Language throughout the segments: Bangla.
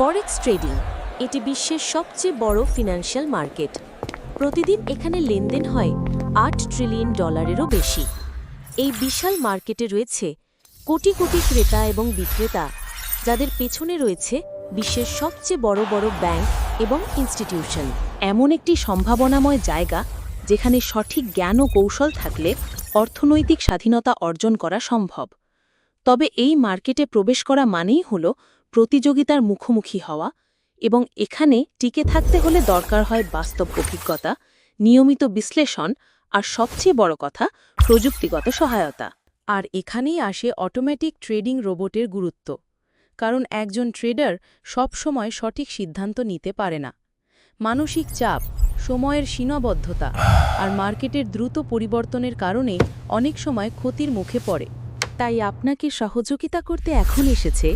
ফরেক্স ট্রেডিং এটি বিশ্বের সবচেয়ে বড় ফিনান্সিয়াল মার্কেট প্রতিদিন এখানে লেনদেন হয় আট ট্রিলিয়ন ডলারেরও বেশি। এই বিশাল মার্কেটে রয়েছে কোটি কোটি ক্রেতা এবং বিক্রেতা, যাদের পেছনে রয়েছে বিশ্বের সবচেয়ে বড় বড় ব্যাংক এবং ইনস্টিটিউশন এমন একটি সম্ভাবনাময় জায়গা যেখানে সঠিক জ্ঞান ও কৌশল থাকলে অর্থনৈতিক স্বাধীনতা অর্জন করা সম্ভব। তবে এই মার্কেটে প্রবেশ করা মানেই হল প্রতিযোগিতার মুখোমুখি হওয়া এবং এখানে টিকে থাকতে হলে দরকার হয় বাস্তব অভিজ্ঞতা, নিয়মিত বিশ্লেষণ আর সবচেয়ে বড় কথা, প্রযুক্তিগত সহায়তা। আর এখানেই আসে অটোমেটিক ট্রেডিং রোবটের গুরুত্ব। কারণ একজন ট্রেডার সবসময় সঠিক সিদ্ধান্ত নিতে পারে না। মানসিক চাপ, সময়ের সীমাবদ্ধতা আর মার্কেটের দ্রুত পরিবর্তনের কারণে অনেক সময় ক্ষতির মুখে পড়ে। তাই আপনাকে সহযোগিতা করতে এখন এসেছে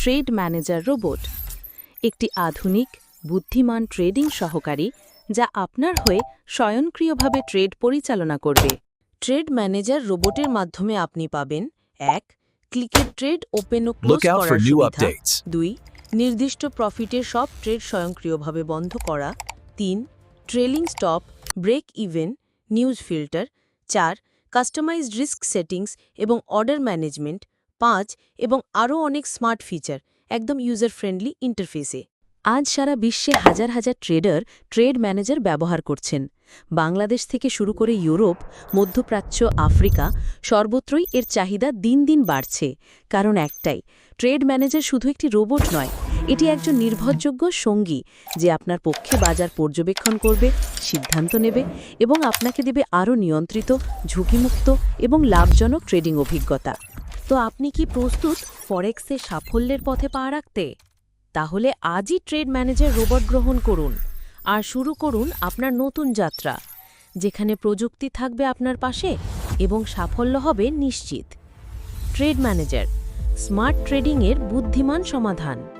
ট্রেড ম্যানেজার রোবট। একটি আধুনিক বুদ্ধিমান ট্রেডিং সহকারী যা আপনার হয়ে স্বয়ংক্রিয়ভাবে ট্রেড পরিচালনা করবে। ট্রেড ম্যানেজার রোবটের মাধ্যমে আপনি পাবেন এক ক্লিকের ট্রেড ওপেন ও ক্লোজ করার সুবিধা. দুই নির্দিষ্ট প্রফিটের সব ট্রেড স্বয়ংক্রিয়ভাবে বন্ধ করা। তিন trailing stop break even news filter. চার কাস্টমাইজড রিস্ক সেটিংস এবং অর্ডার ম্যানেজমেন্ট। পাঁচ এবং আরও অনেক স্মার্ট ফিচার, একদম ইউজার ফ্রেন্ডলি ইন্টারফেসে আজ সারা বিশ্বে হাজার হাজার ট্রেডার ট্রেড ম্যানেজার ব্যবহার করছেন। বাংলাদেশ থেকে শুরু করে ইউরোপ, মধ্যপ্রাচ্য, আফ্রিকা সর্বত্রই এর চাহিদা দিন দিন বাড়ছে। কারণ একটাই ট্রেড ম্যানেজার শুধু একটি রোবট নয়, এটি একজন নির্ভরযোগ্য সঙ্গী যে আপনার পক্ষে বাজার পর্যবেক্ষণ করবে, সিদ্ধান্ত নেবে এবং আপনাকে দেবে আরও নিয়ন্ত্রিত, ঝুঁকিমুক্ত এবং লাভজনক ট্রেডিং অভিজ্ঞতা। তো আপনি কি প্রস্তুত ফরেক্সে সাফল্যের পথে পা রাখতে? তাহলে আজই ট্রেড ম্যানেজার রোবট গ্রহণ করুন। আর শুরু করুন আপনার নতুন যাত্রা, যেখানে প্রযুক্তি থাকবে আপনার পাশে এবং সাফল্য হবে নিশ্চিত। ট্রেড ম্যানেজার, স্মার্ট ট্রেডিংয়ের বুদ্ধিমান সমাধান।